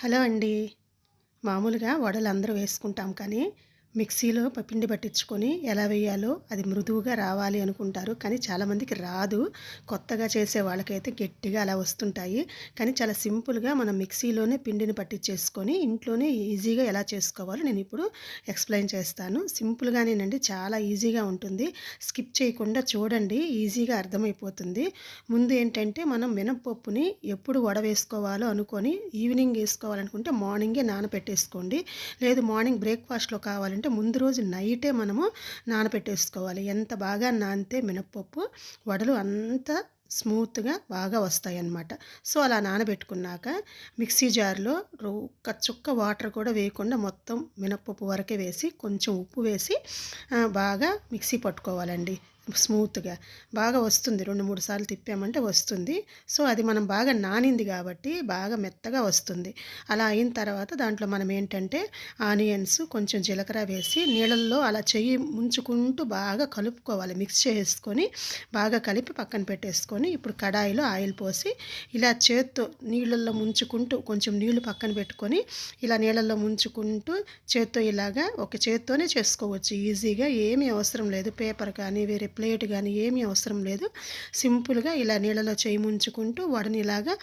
Hello అండి. మామూలుగా వడలు అందరూ వేసుకుంటాం కానీ మిక్సీలో పిండి పట్టించుకొని ఎలా వేయాలో అది మృదువుగా రావాలి అనుకుంటారు. కానీ చాలామందికి రాదు. కొత్తగా చేసే వాళ్ళకైతే గట్టిగా అలా వస్తుంటాయి. కానీ చాలా సింపుల్గా మనం మిక్సీలోనే పిండిని పట్టించేసుకొని ఇంట్లోనే ఈజీగా ఎలా చేసుకోవాలో నేను ఇప్పుడు ఎక్స్ప్లెయిన్ చేస్తాను. సింపుల్గానేనండి చాలా ఈజీగా ఉంటుంది. స్కిప్ చేయకుండా చూడండి ఈజీగా అర్థమైపోతుంది. ముందు ఏంటంటే మనం మినపప్పుని ఎప్పుడు వడ వేసుకోవాలో అనుకొని ఈవినింగ్ వేసుకోవాలనుకుంటే మార్నింగే నానబెట్టేసుకోండి. లేదు మార్నింగ్ బ్రేక్ఫాస్ట్లో కావాలంటే అంటే ముందు రోజు నైటే మనము నానబెట్టేసుకోవాలి. ఎంత బాగా నానితే మినప్పప్పు వడలు అంత స్మూత్గా బాగా వస్తాయి అన్నమాట సో అలా నానబెట్టుకున్నాక మిక్సీ జార్లో ఒక్క చుక్క వాటర్ కూడా వేయకుండా మొత్తం మినప్పప్పు వరకే వేసి కొంచెం ఉప్పు వేసి బాగా మిక్సీ పట్టుకోవాలండి. స్మూత్గా. బాగా వస్తుంది. రెండు మూడు సార్లు తిప్పామంటే వస్తుంది. సో అది మనం బాగా నానింది కాబట్టి బాగా మెత్తగా వస్తుంది. అలా అయిన తర్వాత దాంట్లో మనం ఏంటంటే ఆనియన్స్ కొంచెం జీలకర్ర వేసి నీళ్ళల్లో అలా చెయ్యి ముంచుకుంటూ బాగా కలుపుకోవాలి. మిక్స్ చేసుకొని బాగా కలిపి పక్కన పెట్టేసుకొని ఇప్పుడు కడాయిలో ఆయిల్ పోసి ఇలా చేత్తో నీళ్ళల్లో ముంచుకుంటూ కొంచెం నీళ్ళు పక్కన పెట్టుకొని ఇలా నీళ్ళల్లో ముంచుకుంటూ చేత్తో ఇలాగా ఒక చేత్తోనే చేసుకోవచ్చు. ఈజీగా ఏమీ అవసరం లేదు. పేపర్ కానీ వేరే ప్లేట్ కానీ ఏమీ అవసరం లేదు. సింపుల్గా ఇలా నీళ్ళలో చేయి ముంచుకుంటూ వాడిని ఇలాగా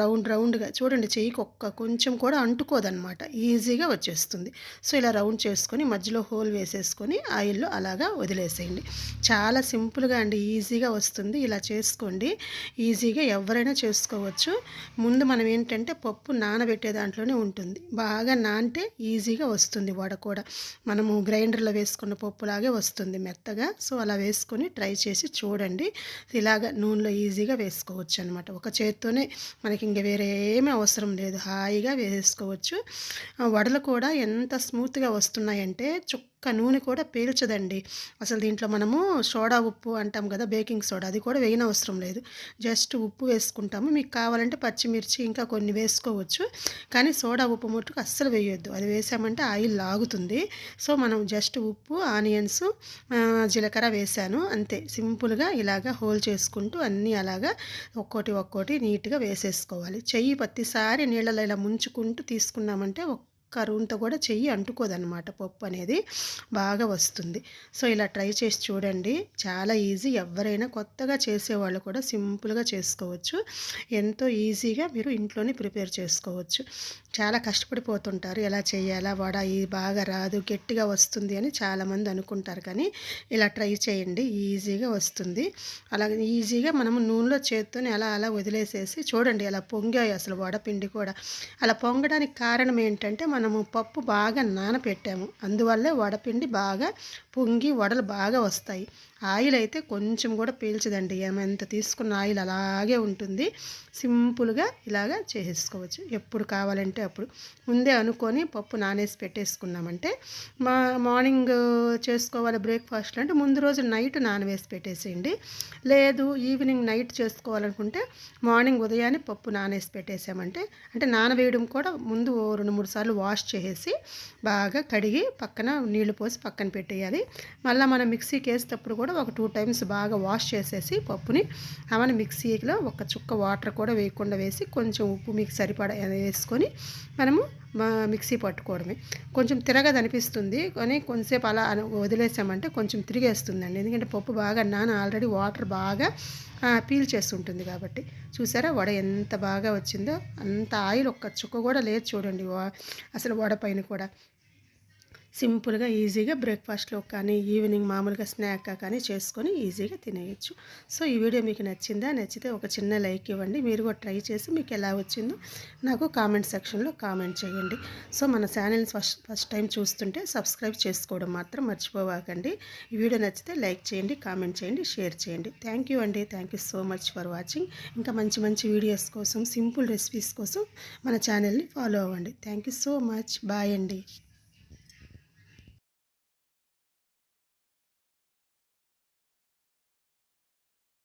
రౌండ్ రౌండ్గా చూడండి చేయికి ఒక్క కొంచెం కూడా అంటుకోదనమాట ఈజీగా వచ్చేస్తుంది. సో ఇలా రౌండ్ చేసుకొని మధ్యలో హోల్ వేసేసుకొని ఆయిల్లో అలాగా వదిలేసేయండి. చాలా సింపుల్గా అండి ఈజీగా వస్తుంది. ఇలా చేసుకోండి. ఈజీగా ఎవరైనా చేసుకోవచ్చు. ముందు మనం ఏంటంటే పప్పు నానబెట్టే దాంట్లోనే ఉంటుంది. బాగా నానితే ఈజీగా వస్తుంది వడ కూడా. మనము గ్రైండర్లో వేసుకున్న పప్పులాగే వస్తుంది మెత్తగా. సో అలా వేసి వేసుకొని ట్రై చేసి చూడండి. ఇలాగ నూనెలో ఈజీగా వేసుకోవచ్చు అనమాట ఒక చేత్తోనే మనకి ఇంక వేరే ఏమీ అవసరం లేదు. హాయిగా వేసుకోవచ్చు. వడలు కూడా ఎంత స్మూత్గా వస్తున్నాయంటే చుక్క ఒక్క నూనె కూడా పీల్చదండి. అసలు దీంట్లో మనము సోడా ఉప్పు అంటాం కదా బేకింగ్ సోడా అది కూడా వేయనవసరం అవసరం లేదు. జస్ట్ ఉప్పు వేసుకుంటాము. మీకు కావాలంటే పచ్చిమిర్చి ఇంకా కొన్ని వేసుకోవచ్చు. కానీ సోడా ఉప్పు ముట్టుకు అస్సలు వేయొద్దు. అది వేసామంటే ఆయిల్ లాగుతుంది. సో మనం జస్ట్ ఉప్పు ఆనియన్స్ జీలకర్ర వేసాను. అంతే. సింపుల్గా ఇలాగా హోల్ చేసుకుంటూ అన్నీ అలాగా ఒక్కోటి ఒక్కోటి నీట్గా వేసేసుకోవాలి. చెయ్యి ప్రతిసారి నీళ్ళలో ఇలా ముంచుకుంటూ తీసుకున్నామంటే కరువుంతో కూడా చెయ్యి అంటుకోదనమాట పప్పు అనేది బాగా వస్తుంది. సో ఇలా ట్రై చేసి చూడండి. చాలా ఈజీ. ఎవరైనా కొత్తగా చేసేవాళ్ళు కూడా సింపుల్గా చేసుకోవచ్చు. ఎంతో ఈజీగా మీరు ఇంట్లోనే ప్రిపేర్ చేసుకోవచ్చు. చాలా కష్టపడిపోతుంటారు. ఎలా చేయాలా? వడ ఇది బాగా రాదు. గట్టిగా వస్తుంది అని చాలామంది అనుకుంటారు. కానీ ఇలా ట్రై చేయండి. ఈజీగా వస్తుంది. అలాగే ఈజీగా మనము నూనెలో చేత్తోనే అలా అలా వదిలేసేసి చూడండి. అలా పొంగాయి అసలు వడపిండి కూడా. అలా పొంగడానికి కారణం ఏంటంటే మనం మనము పప్పు బాగా నానపెట్టాము. అందువల్లే వడపిండి బాగా పొంగి వడలు బాగా వస్తాయి. ఆయిల్ అయితే కొంచెం కూడా పీల్చదండి. ఏమంత తీసుకున్న ఆయిల్ అలాగే ఉంటుంది. సింపుల్గా ఇలాగా చేసేసుకోవచ్చు. ఎప్పుడు కావాలంటే అప్పుడు. ముందే అనుకొని పప్పు నానేసి పెట్టేసుకున్నామంటే మా మార్నింగ్ చేసుకోవాలి బ్రేక్ఫాస్ట్ అంటే ముందు రోజు నైట్ నానవేసి పెట్టేసేయండి. లేదు ఈవినింగ్ నైట్ చేసుకోవాలనుకుంటే మార్నింగ్ ఉదయాన్నే పప్పు నానేసి పెట్టేసామంటే అంటే నానవేయడం కూడా ముందు రెండు మూడు సార్లు వాష్ వాష్ చేసేసి బాగా కడిగి పక్కన నీళ్ళు పోసి పక్కన పెట్టేయాలి. మళ్ళీ మనం మిక్సీకి వేసేటప్పుడు కూడా ఒక టూ టైమ్స్ బాగా వాష్ చేసేసి పప్పుని అవన్నీ మిక్సీలో ఒక చుక్క వాటర్ కూడా వేయకుండా వేసి కొంచెం ఉప్పు మీకు సరిపడ వేసుకొని మనము మిక్సీ పట్టుకోవడమే. కొంచెం తిరగదు అనిపిస్తుంది. కానీ కొంచెంసేపు అలా వదిలేసామంటే కొంచెం తిరిగేస్తుందండి. ఎందుకంటే పప్పు బాగా నాన ఆల్రెడీ వాటర్ బాగా పీల్ చేస్తుంటుంది కాబట్టి. చూసారా? వడ ఎంత బాగా వచ్చిందో. అంత ఆయిల్ ఒక్క చుక్క కూడా లేదు చూడండి. అసలు వడ పైన కూడా. సింపుల్గా ఈజీగా బ్రేక్ఫాస్ట్లో కానీ ఈవినింగ్ మామూలుగా స్నాక్గా కానీ చేసుకొని ఈజీగా తినేయచ్చు. సో ఈ వీడియో మీకు నచ్చిందా? నచ్చితే ఒక చిన్న లైక్ ఇవ్వండి. మీరు కూడా ట్రై చేసి మీకు ఎలా వచ్చిందో నాకు కామెంట్ సెక్షన్లో కామెంట్ చేయండి. సో మన ఛానల్ని ఫస్ట్ ఫస్ట్ టైం చూస్తుంటే సబ్స్క్రైబ్ చేసుకోవడం మాత్రం మర్చిపోవాకండి. ఈ వీడియో నచ్చితే లైక్ చేయండి కామెంట్ చేయండి షేర్ చేయండి. థ్యాంక్ యూ అండి. Thank you so much for watching. ఇంకా మంచి మంచి వీడియోస్ కోసం సింపుల్ రెసిపీస్ కోసం మన ఛానల్ని ఫాలో అవ్వండి. Thank you so much. Bye అండి.